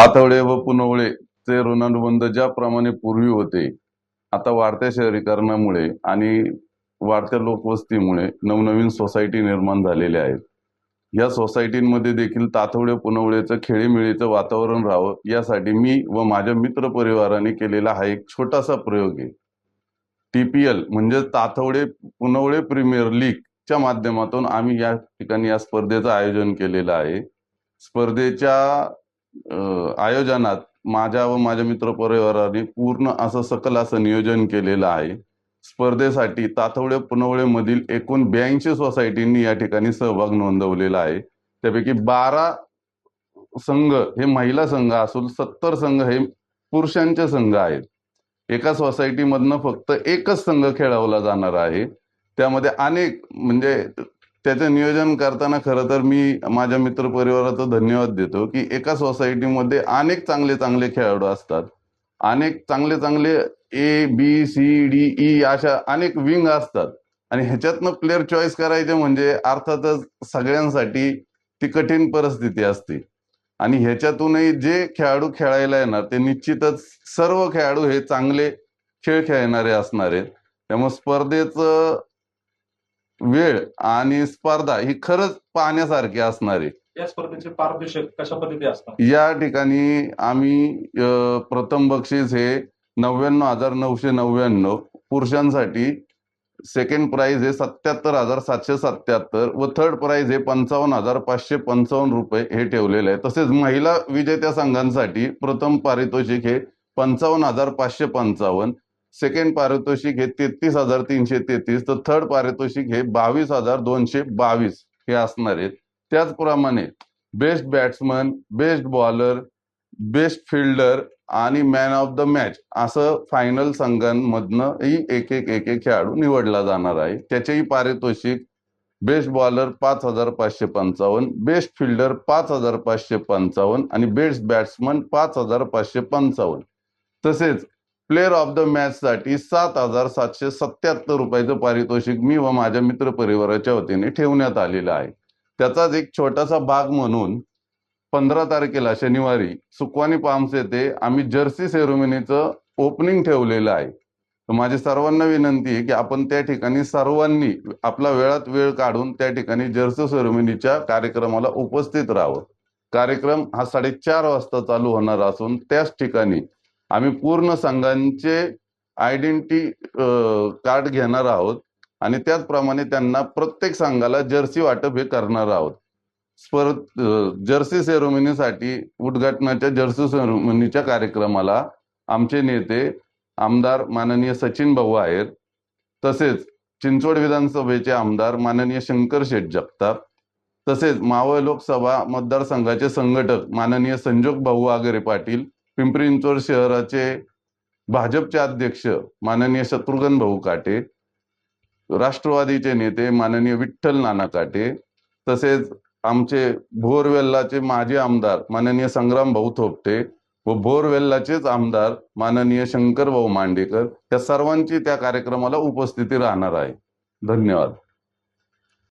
तातवडे व पुनवळे चे ऋणानुबंध ज्याप्रमाणे पूर्वी होते आता वाढत्या शहरीकरणामुळे आणि वाढत्या लोकवस्तीमुळे नवनवीन सोसायटी निर्माण झालेल्या आहेत. या सोसायटींमध्ये देखील तातवडे पुनवळेचं खेळीमेळीचं वातावरण राहावं यासाठी मी व माझ्या मित्र परिवाराने केलेला हा एक छोटासा प्रयोग आहे. टी पी एल म्हणजे तातवडे पुनवळे प्रीमियर लीगच्या माध्यमातून आम्ही या ठिकाणी या स्पर्धेचं आयोजन केलेलं आहे. स्पर्धेच्या आयोजनात माझ्या व माझ्या मित्र परिवाराने पूर्ण असं सकल असं नियोजन केलेलं आहे. स्पर्धेसाठी तातवडे पुनवळे मधील एकूण ब्याऐंशी सोसायटींनी या ठिकाणी सहभाग नोंदवलेला आहे. त्यापैकी बारा संघ हे महिला संघ असून सत्तर संघ हे पुरुषांचे संघ आहेत. एका सोसायटीमधनं फक्त एकच संघ खेळवला जाणार आहे. त्यामध्ये अनेक म्हणजे त्याचं नियोजन करताना खरं तर मी माझ्या मित्र परिवाराचा धन्यवाद देतो की एका सोसायटीमध्ये अनेक चांगले चांगले खेळाडू असतात. अनेक चांगले चांगले A B C D E अशा अनेक विंग असतात. आणि ह्याच्यातनं प्लेअर चॉईस करायचे म्हणजे अर्थातच सगळ्यांसाठी ती कठीण परिस्थिती असते. आणि ह्याच्यातूनही जे खेळाडू खेळायला येणार ते निश्चितच सर्व खेळाडू हे चांगले खेळ खेळणारे असणार आहेत. त्यामुळे स्पर्धेचं वेळ आणि स्पर्धा ही खरंच पाहण्यासारखी असणार. आहे या स्पर्धेचे पारदर्शक कशा पद्धती असतात? या ठिकाणी आम्ही प्रथम बक्षीस हे नव्याण्णव हजार नऊशे नव्याण्णव पुरुषांसाठी सेकंड प्राइज हे सत्याहत्तर हजार सातशे सत्याहत्तर व थर्ड प्राइज हे पंचावन्न हजार पाचशे पंचावन्न रुपये हे ठेवलेले आहे. तसेच महिला विजेत्या संघांसाठी प्रथम पारितोषिक हे पंचावन्न हजार पाचशे पंचावन्न सेकंड पारितोषिक हे तेहतीस हजार तीनशे तेहतीस तर थर्ड पारितोषिक हे बावीस हजार दोनशे बावीस हे असणार आहेत. त्याचप्रमाणे best batsman best bowler best fielder आणि मॅन ऑफ द मॅच असं फायनल संघांमधनंही एक एक एक एक खेळाडू निवडला जाणार आहे. त्याचेही पारितोषिक बेस्ट बॉलर पाच हजार पाचशे पंचावन्न बेस्ट फिल्डर पाच हजार पाचशे पंचावन्न आणि बेस्ट बॅट्समन पाच हजार पाचशे पंचावन्न. तसेच प्लेअर ऑफ द मॅच साठी सात हजार सातशे सत्याहत्तर रुपयाचं पारितोषिक मी व माझ्या मित्र परिवाराच्या वतीने ठेवण्यात आलेलं आहे. त्याचाच एक छोटासा भाग म्हणून पंधरा तारखेला शनिवारी सुकवानी पाम्स येथे आम्ही जर्सी सेरोमिनीचं ओपनिंग ठेवलेलं आहे. तर माझी सर्वांना विनंती आहे की आपण त्या ठिकाणी सर्वांनी आपला वेळात वेळ काढून त्या ठिकाणी जर्सी सेरोमिनीच्या कार्यक्रमाला उपस्थित राहावं. कार्यक्रम हा साडेचार वाजता चालू होणार असून त्याच ठिकाणी आम्ही पूर्ण संघांचे आयडेंटिटी कार्ड घेणार आहोत आणि त्याचप्रमाणे त्यांना प्रत्येक संघाला जर्सी वाटप हे करणार आहोत. स्पर्ध जर्सी सेरोमनीसाठी उद्घाटनाच्या जर्सी सेरोमनीच्या कार्यक्रमाला आमचे नेते आमदार माननीय सचिन भाऊ आहेत. तसेच चिंचवड विधानसभेचे आमदार माननीय शंकर शेठ जगताप. तसेच मावळ लोकसभा मतदारसंघाचे संघटक माननीय संजोग भाऊ आगरे पाटील पिंपरी चिंचवड शहराचे भाजपचे अध्यक्ष माननीय शत्रुघ्न भाऊ काटे राष्ट्रवादीचे नेते माननीय विठ्ठल नाना काटे तसेच आमचे भोरवेल्लाचे माजी आमदार माननीय संग्राम भाऊ थोपटे व भोरवेल्लाचेच आमदार माननीय शंकर भाऊ मांडेकर या सर्वांची त्या कार्यक्रमाला उपस्थिती राहणार आहे. धन्यवाद.